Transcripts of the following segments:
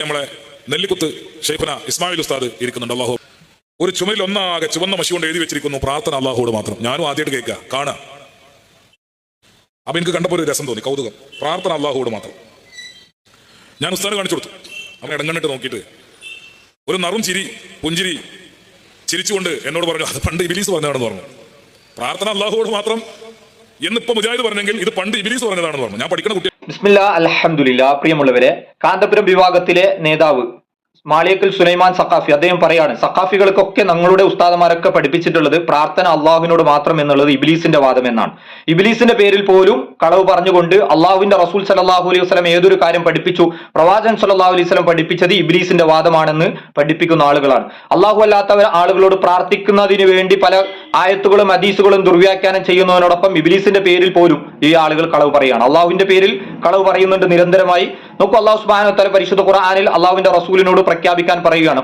നമ്മളെ നെല്ലിക്കുത്ത് ഷെയ്ഖുന ഇസ്മായിൽ ഉസ്താദ് ഇരിക്കുന്നുണ്ട്. അള്ളാഹു ഒരു ചുമരിൽ ഒന്നാകെ ചുവന്ന മഷി കൊണ്ട് എഴുതി വെച്ചിരിക്കുന്നു. പ്രാർത്ഥന അള്ളാഹുവോട് മാത്രം. ഞാനും ആദ്യമായിട്ട് കേൾക്കുക. കാണാ അപ്പൊ എനിക്ക് കണ്ടപ്പോൾ ഒരു രസം തോന്നി. കൗതുകം. പ്രാർത്ഥന അള്ളാഹുവോട് മാത്രം. ഞാൻ ഉസ്താദ് കാണിച്ചു കൊടുത്തു. അവൻ ഇടങ്ങണ്ണിട്ട് നോക്കിയിട്ട് ഒരു നറും ചിരി പുഞ്ചിരി ചിരിച്ചുകൊണ്ട് എന്നോട് പറഞ്ഞു അത് പണ്ട് ഇബിലീസ് പറഞ്ഞതാണെന്ന് പറഞ്ഞു. പ്രാർത്ഥന അള്ളാഹുവോട് മാത്രം. എന്നിപ്പോ മുജാഹിദ് പറഞ്ഞെങ്കിൽ ഇത് പണ്ട് ഇബിലീസ് പറഞ്ഞതാണെന്ന് പറഞ്ഞു. ഞാൻ പഠിക്കുന്ന കുട്ടി ബിസ്മില്ല അൽഹംദുലില്ലാ പ്രിയമുള്ളവരെ കാന്തപുരം വിഭാഗത്തിലെ നേതാവ് മാളിയക്കൽ സുലൈമാൻ സഖാഫി അദ്ദേഹം പറയാണ് സഖാഫികൾക്കൊക്കെ ഞങ്ങളുടെ ഉസ്താദമാരൊക്കെ പഠിപ്പിച്ചിട്ടുള്ളത് പ്രാർത്ഥന അള്ളാഹുവിനോട് മാത്രം എന്നുള്ളത് ഇബിലീസിന്റെ വാദം എന്നാണ്. ഇബിലീസിന്റെ പേരിൽ പോലും കളവ് പറഞ്ഞുകൊണ്ട് അള്ളാഹുവിന്റെ റസൂൽ സലാഹു അലൈഹി വസ്ലം ഏതൊരു കാര്യം പഠിപ്പിച്ചു പ്രവാചകൻ സലാഹു അലൈഹി വസ്ലം പഠിപ്പിച്ചത് ഇബിലീസിന്റെ വാദമാണെന്ന് പഠിപ്പിക്കുന്ന ആളുകളാണ്. അള്ളാഹു അല്ലാത്തവർ ആളുകളോട് പ്രാർത്ഥിക്കുന്നതിന് വേണ്ടി പല ആയത്തുകളും ഹദീസുകളും ദുർവ്യാഖ്യാനം ചെയ്യുന്നതിനോടൊപ്പം ഇബിലീസിന്റെ പേരിൽ പോലും ഈ ആളുകൾ കളവ് പറയുകയാണ്. അള്ളാഹുവിന്റെ പേരിൽ കളവ് പറയുന്നുണ്ട് നിരന്തരമായി. നോക്കൂ അള്ളാഹു വതആല പരിശുദ്ധ ഖുർആനിൽ അള്ളാഹുവിന്റെ റസൂലിനോട് പ്രഖ്യാപിക്കാൻ പറയുകയാണ്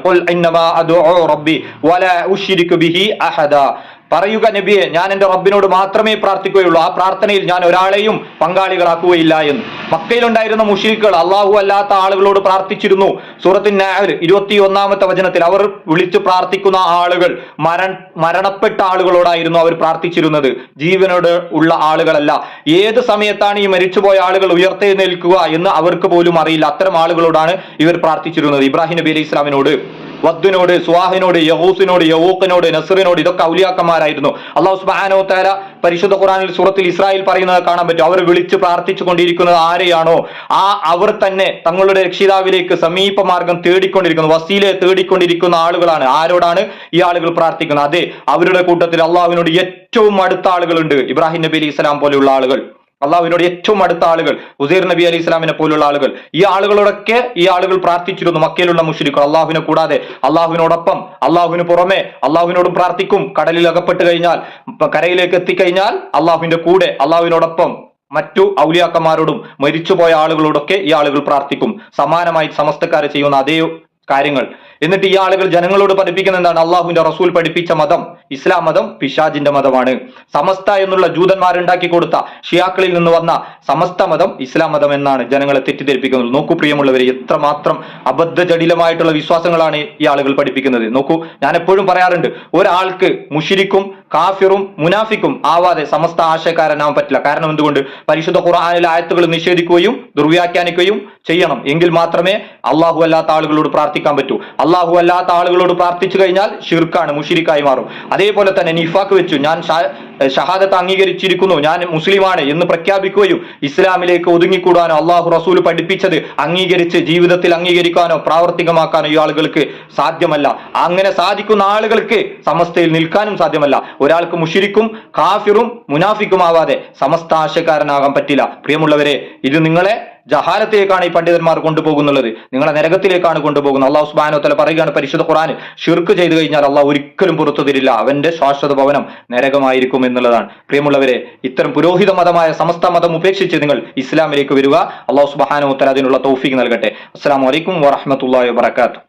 പറയുക നബിയെ ഞാൻ എന്റെ റബ്ബിനോട് മാത്രമേ പ്രാർത്ഥിക്കുകയുള്ളൂ. ആ പ്രാർത്ഥനയിൽ ഞാൻ ഒരാളെയും പങ്കാളികളാക്കുകയില്ല എന്ന്. മക്കയിലുണ്ടായിരുന്ന മുഷിരിക്കുകൾ അള്ളാഹു അല്ലാത്ത ആളുകളോട് പ്രാർത്ഥിച്ചിരുന്നു. സൂറത്തിൻ നായർ ഇരുപത്തി ഒന്നാമത്തെ വചനത്തിൽ അവർ വിളിച്ചു പ്രാർത്ഥിക്കുന്ന ആളുകൾ മര മരണപ്പെട്ട ആളുകളോടായിരുന്നു അവർ പ്രാർത്ഥിച്ചിരുന്നത്. ജീവനോട് ഉള്ള ആളുകളല്ല. ഏത് സമയത്താണ് ഈ മരിച്ചുപോയ ആളുകൾ ഉയർത്തെഴുന്നേൽക്കുക എന്ന് അവർക്ക് പോലും അറിയില്ല. അത്തരം ആളുകളോടാണ് ഇവർ പ്രാർത്ഥിച്ചിരുന്നത്. ഇബ്രാഹിം നബി അലൈഹി ഇസ്ലാമിനോട് വദ്ദിനോട് സുവാഹിനോട് യഹൂസിനോട് യഹൂക്കിനോട് നസറിനോട് ഇതൊക്കെ ഔലിയാക്കന്മാരായിരുന്നു. അള്ളാഹു സുബാനോ തആല പരിശുദ്ധ ഖുറാനിൽ സൂറത്തിൽ ഇസ്രായേൽ പറയുന്നത് കാണാൻ പറ്റും. അവർ വിളിച്ച് പ്രാർത്ഥിച്ചു കൊണ്ടിരിക്കുന്നത് ആരെയാണോ? ആ അവർ തന്നെ തങ്ങളുടെ രക്ഷിതാവിലേക്ക് സമീപ മാർഗം തേടിക്കൊണ്ടിരിക്കുന്നു. വസീലെ തേടിക്കൊണ്ടിരിക്കുന്ന ആളുകളാണ്. ആരോടാണ്? ഈ ആളുകൾ പ്രാർത്ഥിക്കുന്നത്. അതെ അവരുടെ കൂട്ടത്തിൽ അള്ളാഹുവിനോട് ഏറ്റവും അടുത്ത ആളുകളുണ്ട് ഇബ്രാഹിം നബി അലി ഇസ്ലാം പോലെയുള്ള ആളുകൾ. അള്ളാഹുവിനോട് ഏറ്റവും അടുത്ത ആളുകൾ ഉസൈർ നബി അലി ഇസ്ലാമിനെ പോലുള്ള ആളുകൾ. ഈ ആളുകളോടൊക്കെ ഈ ആളുകൾ പ്രാർത്ഥിച്ചിരുന്നു മക്കയിലുള്ള മുഷരിക്കും അള്ളാഹുവിനെ കൂടാതെ അള്ളാഹുവിനോടൊപ്പം അള്ളാഹുവിന് പുറമെ അള്ളാഹുവിനോടും പ്രാർത്ഥിക്കും. കടലിൽ അകപ്പെട്ട് കഴിഞ്ഞാൽ കരയിലേക്ക് എത്തിക്കഴിഞ്ഞാൽ അള്ളാഹുവിന്റെ കൂടെ അള്ളാഹുവിനോടൊപ്പം മറ്റു ഔലിയാക്കന്മാരോടും മരിച്ചുപോയ ആളുകളോടൊക്കെ ഈ ആളുകൾ പ്രാർത്ഥിക്കും. സമാനമായി സമസ്തക്കാരെ ചെയ്യുന്ന അതേ കാര്യങ്ങൾ. എന്നിട്ട് ഈ ആളുകൾ ജനങ്ങളോട് പഠിപ്പിക്കുന്ന എന്താണ്? അള്ളാഹുവിന്റെ റസൂൽ പഠിപ്പിച്ച മതം. ഇസ്ലാം മതം പിശാജിന്റെ മതമാണ്. സമസ്ത എന്നുള്ള ജൂതന്മാരുണ്ടാക്കി കൊടുത്ത ഷിയാക്കളിൽ നിന്ന് വന്ന സമസ്ത മതം ഇസ്ലാം മതം എന്നാണ് ജനങ്ങളെ തെറ്റിദ്ധരിപ്പിക്കുന്നത്. നോക്കൂ പ്രിയമുള്ളവരെ എത്രമാത്രം അബദ്ധജടിലമായിട്ടുള്ള വിശ്വാസങ്ങളാണ് ഈ ആളുകൾ പഠിപ്പിക്കുന്നത്. നോക്കൂ ഞാൻ എപ്പോഴും പറയാറുണ്ട് ഒരാൾക്ക് മുഷിരിക്കും കാഫിറും മുനാഫിക്കും ആവാതെ സമസ്ത ആശയക്കാരനാവാൻ പറ്റില്ല. കാരണം എന്തുകൊണ്ട്? പരിശുദ്ധ ഖുർആനിലെ ആയത്തുകൾ നിഷേധിക്കുകയും ദുർവ്യാഖ്യാനിക്കുകയും ചെയ്യണം. എങ്കിൽ മാത്രമേ അള്ളാഹു അല്ലാത്ത ആളുകളോട് പ്രാർത്ഥിക്കാൻ പറ്റൂ. അള്ളാഹു അല്ലാത്ത ആളുകളോട് പ്രാർത്ഥിച്ചു കഴിഞ്ഞാൽ ഷിർക്കാണ് മുഷിരിക്കായി മാറും. അതേപോലെ തന്നെ നിഫാക്ക് വെച്ചു. ഞാൻ ഷഹാദത്ത് അംഗീകരിച്ചിരിക്കുന്നു. ഞാൻ മുസ്ലിമാണ് എന്ന് പ്രഖ്യാപിക്കുകയും ഇസ്ലാമിലേക്ക് ഒതുങ്ങിക്കൂടാനോ അള്ളാഹു റസൂൽ പഠിപ്പിച്ചത് അംഗീകരിച്ച് ജീവിതത്തിൽ അംഗീകരിക്കാനോ പ്രാവർത്തികമാക്കാനോ ഈ ആളുകൾക്ക് സാധ്യമല്ല. അങ്ങനെ സാധിക്കുന്ന ആളുകൾക്ക് സമസ്തയിൽ നിൽക്കാനും സാധ്യമല്ല. ഒരാൾക്ക് മുഷിരിക്കും കാഫിറും മുനാഫിക്കുമാവാതെ സമസ്ത ആശയക്കാരനാകാൻ പറ്റില്ല. പ്രിയമുള്ളവരെ ഇത് നിങ്ങളെ ജഹാലത്തിലേക്കാണ് ഈ പണ്ഡിതന്മാർ കൊണ്ടുപോകുന്നുള്ളത്. നിങ്ങളെ നരകത്തിലേക്കാണ് കൊണ്ടുപോകുന്നത്. അള്ളാഹു സുബാനോ തല പറയുകയാണ് പരിശുദ്ധ ഖുറാൻ ഷിർക്ക് ചെയ്തു കഴിഞ്ഞാൽ അള്ളാഹു ഒരിക്കലും പുറത്തു തരില്ല. അവന്റെ ശാശ്വത ഭവനം നരകമായിരിക്കും എന്നുള്ളതാണ്. പ്രിയമുള്ളവരെ ഇത്തരം പുരോഹിത മതമായ സമസ്ത മതം ഉപേക്ഷിച്ച് നിങ്ങൾ ഇസ്ലാമിലേക്ക് വരിക. അള്ളാഹു സുബാനോ തല അതിനുള്ള തോഫിക്ക് നൽകട്ടെ. അസ്സാം വലൈക്കും വാഹമത്തല്ലാ വാത്തു